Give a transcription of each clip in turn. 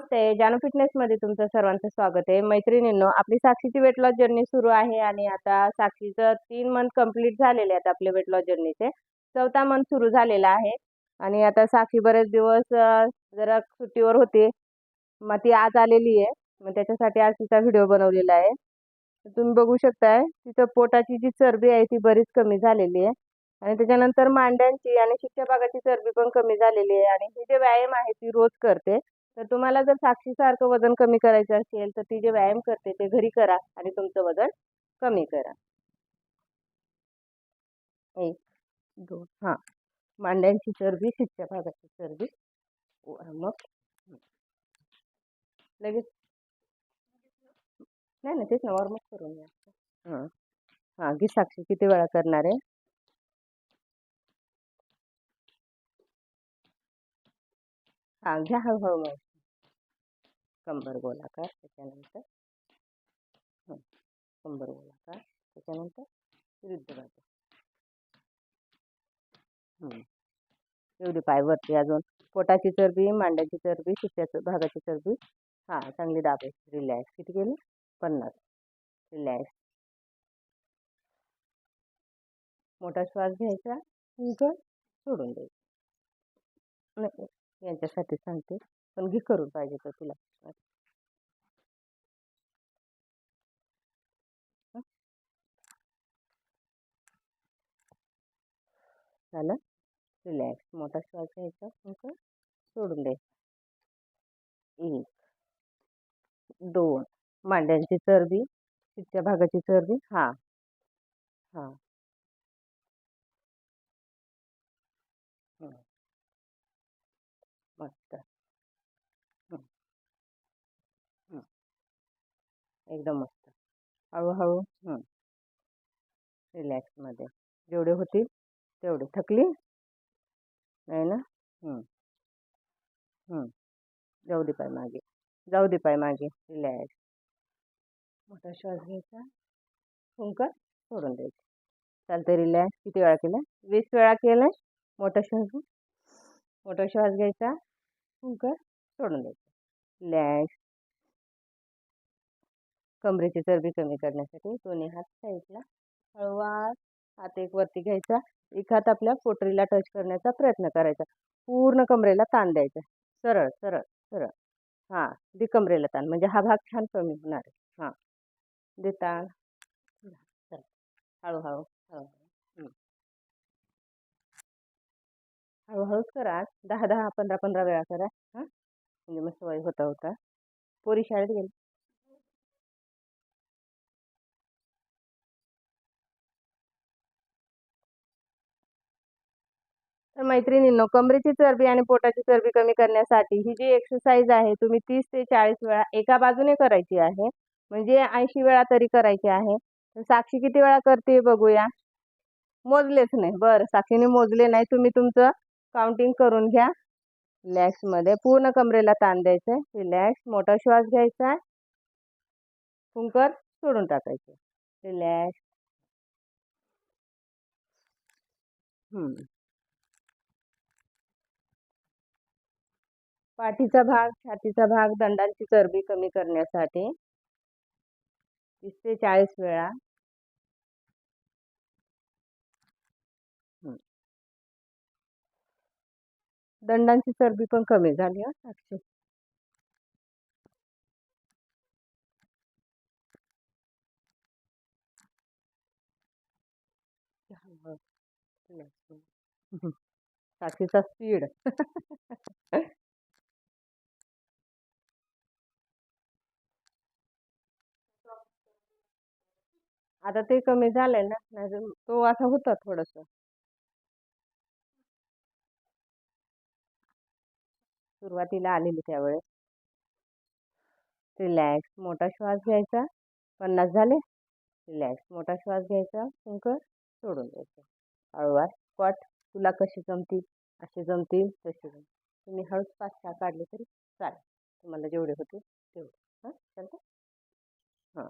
नमस्ते. जानो फिटनेसमध्ये तुमचं सर्वांचं स्वागत आहे. मैत्रिणींनो आपली साक्षीची वेट लॉस जर्नी सुरू आहे आणि आता साक्षीचं तीन मंथ कंप्लीट झालेले आहेत आपले वेट लॉस जर्नीचे चौथा मंथ सुरू झालेला आहे आणि आता साक्षी बरेच दिवस जरा सुट्टीवर होती. मग ती आज आलेली आहे. मग त्याच्यासाठी आज तिचा व्हिडिओ बनवलेला आहे. तुम्ही बघू शकताय तिचं पोटाची जी चरबी आहे ती बरीच कमी झालेली आहे. आणि त्याच्यानंतर मांड्यांची आणि शिक्षा भागाची चरबी पण कमी झालेली आहे. आणि ही जे व्यायाम आहे ती रोज करते. तर तुम्हाला जर साक्षीसारखं वजन कमी करायचं असेल तर ती जे व्यायाम करते ते घरी करा आणि तुमचं वजन कमी करा. एक दोन हां. मांड्यांची चरबी शिच्या भागाची चरबी. मग? लगेच. नाही नाही तेच ना वॉर्मअप करून घ्या. हां. हां घे साक्षी किती वेळा करणार आहे? हां घ्या हळूहळू मग कंबर गोलाकार त्याच्यानंतर कंबर गोलाकार त्याच्यानंतर विरुद्ध बाजू. एवढी पाय वरती अजून. पोटाची चरबी मांड्याची चरबी शिट्याचं भागाची चरबी. हां चांगली दाबायची रिलॅक्स. किती केली? पन्नास. रिलॅक्स. मोठा श्वास घ्यायचा. इथं सोडून द्यायचा नाही. यांच्यासाठी सांगते. पण घे करून पाहिजे तर तुला. झालं? रिलॅक्स मोठा श्वास घ्यायचा. तुमचं सोडून दे. एक दोन. मांड्यांची चरबी तिच्या भागाची चरबी. हां. हां. मस्त. एकदम मस्त. हळूहळू रिलॅक्समध्ये जेवढे होतील तेवढे. थकली? नाही ना? जाऊ दे पाय मागे. जाऊ दे पाय मागे. रिलॅक्स मोठा श्वास घ्यायचा. फुंकर सोडून द्यायचं चालतं रिलॅक्स किती वेळा केलं वीस वेळा केलं मोठा श्वास मोठा श्वास घ्यायचा. कुकर सोडून द्यायचं. रिलॅक्स कमरेची चरबी कमी करण्यासाठी दोन्ही हात साईडला हळूवार हात एक वरती घ्यायचा एक हात आपल्या पोटरीला टच करण्याचा प्रयत्न करायचा. पूर्ण कमरेला ताण द्यायचा. सरळ सरळ सरळ. हां दे कमरेला ताण. म्हणजे हा भाग छान कमी होणार आहे. हां. दे ताण. चल. हळूहळू हळूहळू. हळूहळूच हो करा. दहा दहा पंधरा पंधरा वेळा करा. हां? म्हणजे मग सवय होता होता. पोरी शाळेत गेली. तर मैत्रिणींनो कमरेची चरबी आणि पोटाची चरबी कमी करण्यासाठी ही जी एक्सरसाइज आहे तुम्ही तीस ते चाळीस वेळा एका बाजूने करायची आहे. म्हणजे ऐंशी वेळा तरी करायची आहे. तर साक्षी किती वेळा करते बघूया. मोजलेच नाही. बरं साक्षीने मोजले नाही. तुम्ही तुमचं काउंटिंग करून घ्या. रिलॅक्समध्ये पूर्ण कमरेला ताण द्यायचं आहे रिलॅक्स मोठा श्वास घ्यायचा आहे. फुंकर सोडून टाकायचे. रिलॅक्स पाठीचा भाग छातीचा भाग दंडांची चरबी कमी करण्यासाठी तीस ते चाळीस वेळा हं. दंडांची चरबी पण कमी झाली हा साक्षी. साक्षीचा स्पीड आता ते कमी झालंय ना नाही तो असा होता थोडस. सुरुवातीला आलेली त्यावेळेस. रिलॅक्स मोठा श्वास घ्यायचा. पन्नास झाले. रिलॅक्स मोठा श्वास घ्यायचा. शंकर सोडून द्यायचं. हळूवार. स्क्वॉट तुला कशी जमतील? असे जमतील तसे जमतील. तुम्ही हळूच पाच सहा काढले तरी चालेल. तुम्हाला जेवढे होते तेवढे. हां? चालतं हां.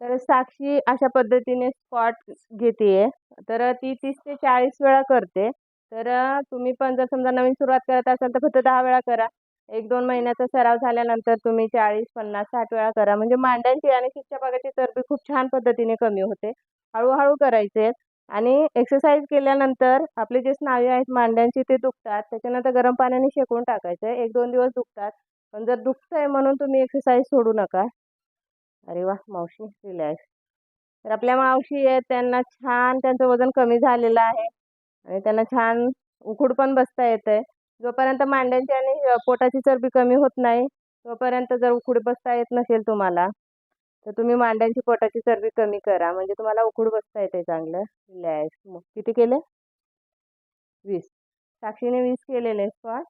तर साक्षी अशा पद्धतीने स्क्वॉट घेते तर ती तीस ते चाळीस वेळा करते. तर तुम्ही पण जर समजा नवीन सुरुवात करत असाल तर फक्त दहा वेळा करा. एक दोन महिन्याचा सराव झाल्यानंतर तुम्ही चाळीस पन्नास साठ वेळा करा. म्हणजे मांड्यांची आणि शिच्या भागाची चरबी खूप छान पद्धतीने कमी होते. हळूहळू करायचे आणि एक्सरसाइज केल्यानंतर आपले जे स्नायू आहेत मांड्यांची ते दुखतात. त्याच्यानंतर गरम पाण्याने शेकून टाकायचं. एक दोन दिवस दुखतात. पण जर दुखतंय म्हणून तुम्ही एक्सरसाइज सोडू नका. अरे वा मावशी रिलॅक्स. तर आपल्या मावशी आहेत त्यांना छान त्यांचं वजन कमी झालेलं आहे. आणि त्यांना छान उखूड पण बसता येते जोपर्यंत मांड्यांची आणि पोटाची चरबी कमी होत नाही तोपर्यंत जर उखूड बसता येत नसेल तुम्हाला तर तुम्ही मांड्यांची पोटाची चरबी कमी करा. म्हणजे तुम्हाला उखूड बसता येते चांगलं. रिलॅक्स मग किती केले? वीस. साक्षीने वीस केलेले स्पॉट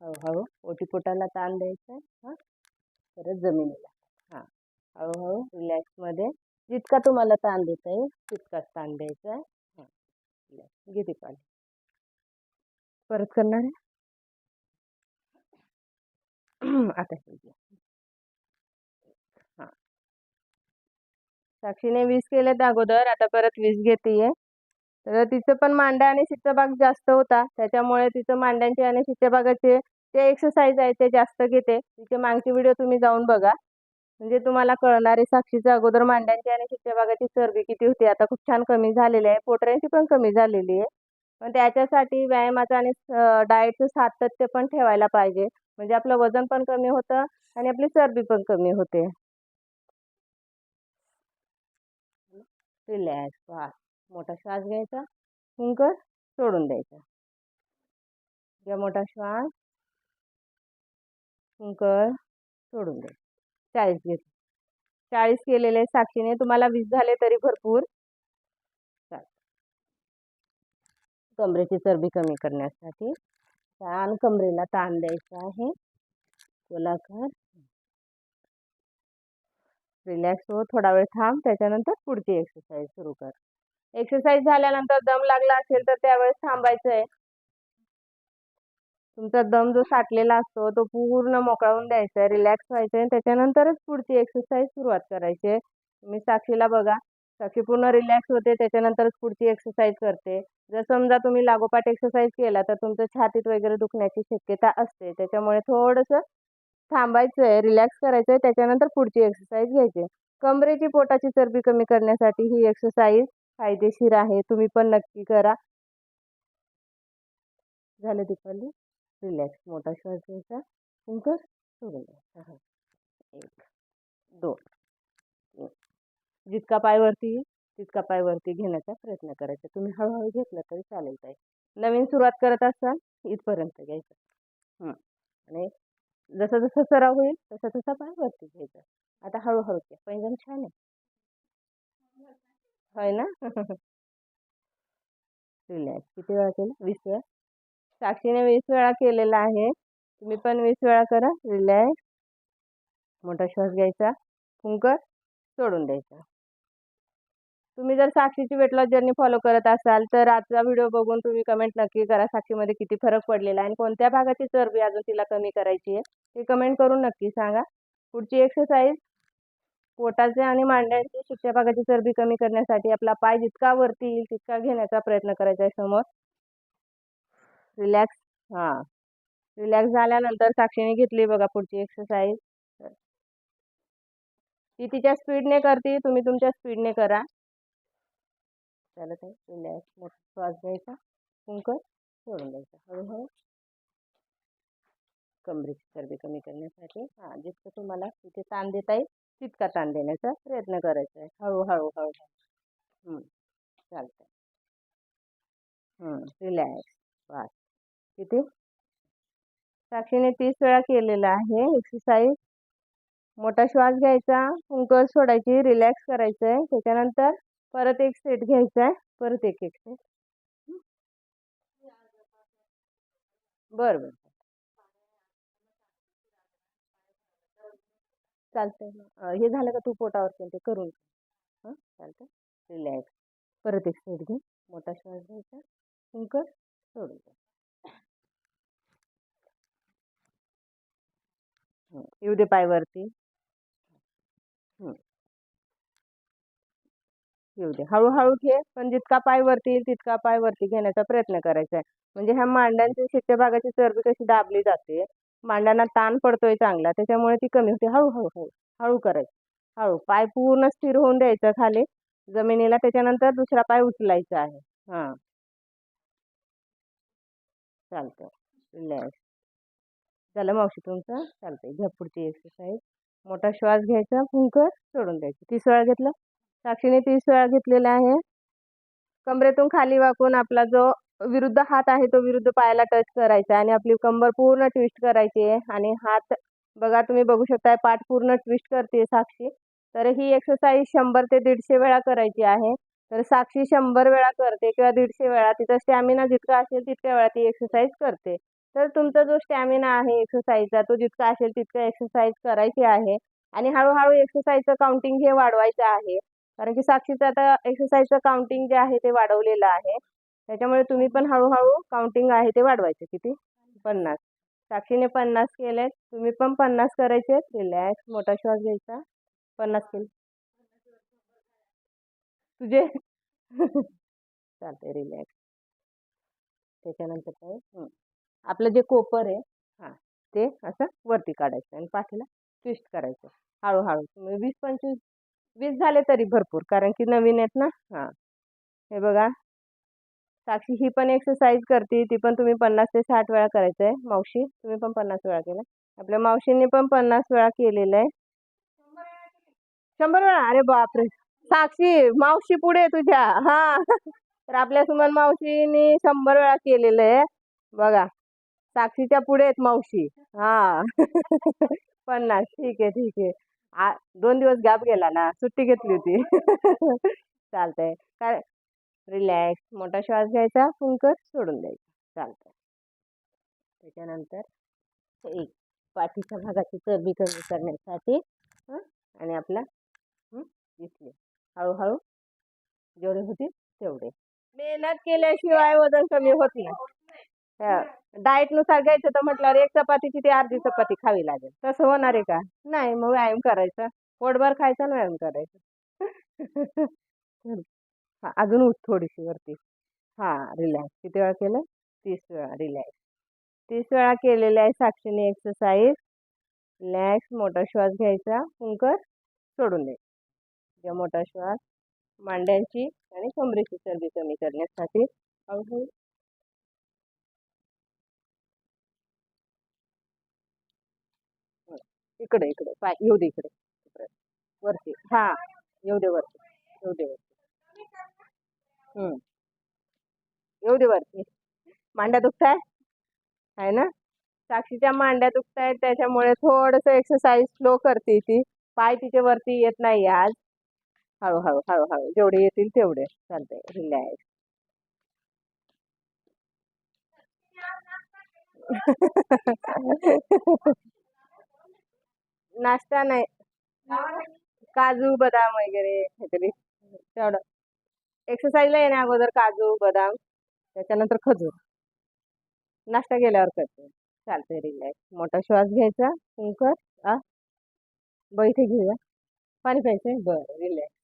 हळूहळू ओटीपोटाला ताण द्यायचा. हां? परत जमिनीला. हां. हळूहळू रिलॅक्समध्ये जितका तुम्हाला ताण देता येईल तितकाच ताण द्यायचा आहे. घेते पाणी परत करणार आहे? आता हां साक्षीने वीस केलेत अगोदर आता परत वीस घेते तर तिचं पण मांड्या आणि शिट्ट जास्त होता. त्याच्यामुळे तिचं मांड्यांचे आणि शिट्ट ते एक्सरसाइज आहे ते जास्त घेते. तिचे मागचे व्हिडिओ तुम्ही जाऊन बघा. म्हणजे तुम्हाला कळणार आहे साक्षीचं अगोदर मांड्यांची आणि शिट्ट भागाची चरबी किती होती आता खूप छान कमी झालेली आहे पोटऱ्यांची पण कमी झालेली आहे. पण त्याच्यासाठी व्यायामाचं आणि डाएटचं सातत्य पण ठेवायला पाहिजे. म्हणजे आपलं वजन पण कमी होतं आणि आपली चरबी पण कमी होते. रिलॅक्स वा मोठा श्वास घ्यायचा हुंकर सोडून द्यायचा. घ्या मोठा श्वास. हुंकर सोडून द्यायचा. चाळीस घेत चाळीस केलेले साक्षीने तुम्हाला वीस झाले तरी भरपूर. कमरेची चरबी कमी करण्यासाठी छान कमरेला ताण द्यायचा आहे. गोलाकार. रिलॅक्स हो थोडा वेळ थांब त्याच्यानंतर पुढची एक्सरसाइज सुरू कर. एक्सरसाइज झाल्यानंतर दम लागला असेल तर त्यावेळेस थांबायचं आहे तुमचा दम जो साठलेला असतो तो पूर्ण मोकळावून द्यायचा आहे रिलॅक्स व्हायचं आहे त्याच्यानंतरच पुढची एक्सरसाइज सुरुवात करायची आहे. तुम्ही साक्षीला बघा. साक्षी पूर्ण रिलॅक्स होते त्याच्यानंतरच पुढची एक्सरसाइज करते. जर समजा तुम्ही लागोपाठ एक्सरसाइज केला तर तुमचं छातीत वगैरे दुखण्याची शक्यता असते. त्याच्यामुळे थोडंसं थांबायचं आहे रिलॅक्स करायचं आहे त्याच्यानंतर पुढची एक्सरसाइज घ्यायची कमरेची पोटाची चरबी कमी करण्यासाठी ही एक्सरसाइज फायदेशीर आहे. तुम्ही पण नक्की करा. झालं दीपाली? रिलॅक्स मोठा श्वास घ्यायचा फुंकर सोडून द्यायचा एक दोन तीन. जितका पाय वरती येईल तितका पाय वरती घेण्याचा प्रयत्न करायचा. तुम्ही हळूहळू घेतलं तरी चालेल ताई. नवीन सुरुवात करत असाल इथपर्यंत घ्यायचं. आणि जसं जसं सराव होईल तसं तसा पाय वरती घ्यायचा. आता हळूहळू घ्या. पैंजण छान आहे. होय ना? रिलॅक्स. किती वेळा केलं? वीस वेळा? साक्षीने वीस वेळा केलेला आहे. तुम्ही पण वीस वेळा करा. रिलॅक्स मोठा श्वास घ्यायचा. फुंकर सोडून द्यायचा. तुम्ही जर साक्षीची वेट लॉस जर्नी फॉलो करत असाल तर आजचा व्हिडिओ बघून तुम्ही कमेंट नक्की करा. साक्षीमध्ये किती फरक पडलेला आहे आणि कोणत्या भागाची चरबी अजून तिला कमी करायची आहे ते कमेंट करून नक्की सांगा. पुढची एक्सरसाइज पोटाचे आणि मांड्यांची शिट्ट्या भागाची चरबी कमी करण्यासाठी आपला पाय जितका वरती येईल तितका घेण्याचा प्रयत्न करायचा आहे समोर. रिलॅक्स हां. रिलॅक्स झाल्यानंतर साक्षीने घेतली बघा पुढची एक्सरसाइज ती तिच्या स्पीडने करते तुम्ही तुमच्या स्पीडने करा. चालत आहे रिलॅक्स मोठा श्वास घ्यायचा कुंकर सोडून द्यायचा. हळूहळू कमरेची चरबी कमी करण्यासाठी हां जितकं तुम्हाला तिथे ताण देता येईल तितका ताण देण्याचा प्रयत्न करायचा आहे. हळूहळू हळूहळू चालतं रिलॅक्स बस. किती साक्षीने तीस वेळा केलेला आहे एक्सरसाइज मोठा श्वास घ्यायचा उंकस सोडायची रिलॅक्स करायचं आहे त्याच्यानंतर परत एक सेट घ्यायचा आहे परत एक एक सेट बरं बरं. चालतंय हे झालं का तू पोटावर ते करून हां चालतं रिलॅक्स परत एक सेट घे. मोठा श्वास घ्यायचा उंकस सोडून द्या येऊ दे पायवरती येऊ दे. हळूहळू घे पण जितका पाय वरती येईल तितका पाय वरती घेण्याचा प्रयत्न करायचा आहे. म्हणजे ह्या मांड्यांच्या शिट्ट्या भागाची चरबी कशी दाबली जाते मांड्यांना ताण पडतोय चांगला त्याच्यामुळे ती कमी होते. हळूहळू हळू हळू करायचं. हळू पाय पूर्ण स्थिर होऊन द्यायचा खाली. जमिनीला त्याच्यानंतर दुसरा पाय उचलायचा आहे. हां. चालतं. रिलॅक्स झालं मावशी तुमचं चालतंय. घ्या पुढची एक्सरसाइज मोठा श्वास घ्यायचा फुंकर सोडून द्यायचं. तीस वेळा घेतलं? साक्षीने तीस वेळा घेतलेला आहे. कमरेतून खाली वाकून आपला जो विरुद्ध हात आहे तो विरुद्ध पायाला टच करायचा आणि आपली कंबर पूर्ण ट्विस्ट करायची आहे. आणि हात बघा तुम्ही बघू शकताय पाठ पूर्ण ट्विस्ट करते साक्षी. तर ही एक्सरसाइज शंभर ते दीडशे वेळा करायची आहे. तर साक्षी शंभर वेळा करते किंवा दीडशे वेळा. तिचा स्टॅमिना जितका असेल तितक्या वेळा ती एक्सरसाइज करते. तर तुमचा जो स्टॅमिना आहे एक्सरसाइजचा तो जितका असेल तितका एक्सरसाइज करायची आहे. आणि हळूहळू एक्सरसाइजचं काउंटिंग हे वाढवायचं आहे. कारण की साक्षीचं आता एक्सरसाइजचं काउंटिंग जे आहे ते वाढवलेलं आहे. त्याच्यामुळे तुम्ही पण हळूहळू काउंटिंग आहे ते वाढवायचे. किती? पन्नास. साक्षीने पन्नास केले तुम्ही पण पन्नास करायचे रिलॅक्स. मोठा श्वास घ्यायचा. पन्नास केले. तुझे? चालते रिलॅक्स. त्याच्यानंतर काय? हं. आपलं जे कोपर आहे हां. ते असं वरती काढायचं आणि पाठीला ट्विस्ट करायचं. हळूहळू तुम्ही वीस पंचवीस वीस झाले तरी भरपूर कारण की नवीन आहेत ना. हां. हे बघा. साक्षी ही पण एक्सरसाइज करते ती पण तुम्ही पन्नास ते साठ वेळा करायचं आहे. मावशी तुम्ही पण पन्नास वेळा केलं. आपल्या मावशींनी पण पन्नास वेळा केलेलं आहे. शंभर वेळा अरे बापरे! साक्षी मावशी पुढे तुझ्या. हा. तर आपल्या सुमन मावशीनी शंभर वेळा केलेलं आहे. बघा. साक्षीच्या पुढे आहेत मावशी. हा. पन्नास ठीक आहे ठीक आहे. आ दोन दिवस गॅप गेला ना सुट्टी घेतली होती. चालतंय. काय? रिलॅक्स मोठा श्वास घ्यायचा फुंकर सोडून द्यायचा. चालतंय. त्याच्यानंतर एक पाठीच्या भागाची चरबी कमी करण्यासाठी आणि आपला हं? दिसले हळूहळू जेवढे होतील तेवढे. मेहनत केल्याशिवाय वजन कमी होत नाही. डाएटनुसार घ्यायचं तर म्हटल्यावर एक चपातीची ती अर्धी चपाती खावी लागेल. तसं होणार आहे का? नाही मग व्यायाम करायचा. पोटभर खायचा ना व्यायाम करायचा. हा अजून थोडीशी वरती. हा रिलॅक्स किती वेळा केलं? तीस वेळा रिलॅक्स तीस वेळा केलेली आहे साक्षीने एक्सरसाइज रिलॅक्स मोठा श्वास घ्यायचा. कुंकर सोडून द्यायचा मोठा श्वास मांड्यांची आणि कमरेची चरबी कमी करण्यासाठी. इकडे इकडे. पाय येऊ दे इकडे. वरती. हा. येऊ दे वरती. येऊ दे वरती. हम्म. येऊ दे वरती. मांड्या दुखताय? आहे ना? साक्षीच्या मांड्या दुखतायत त्याच्यामुळे थोडंसं एक्सरसाइज स्लो करते ती. पाय तिचे वरती येत नाही आज. हळूहळू हळूहळू. जेवढे येतील तेवढे. चालतंय. रिलॅक्स नाश्ता नाही. काजू बदाम वगैरे काहीतरी. तेवढं. एक्सरसाइजला येण्या अगोदर काजू बदाम त्याच्यानंतर खजूर. नाश्ता गेल्यावर करते चालते रिलॅक्स मोठा श्वास घ्यायचा कुंकर आ बैठे घेऊया. पाणी प्यायचंय? बरं रिलॅक्स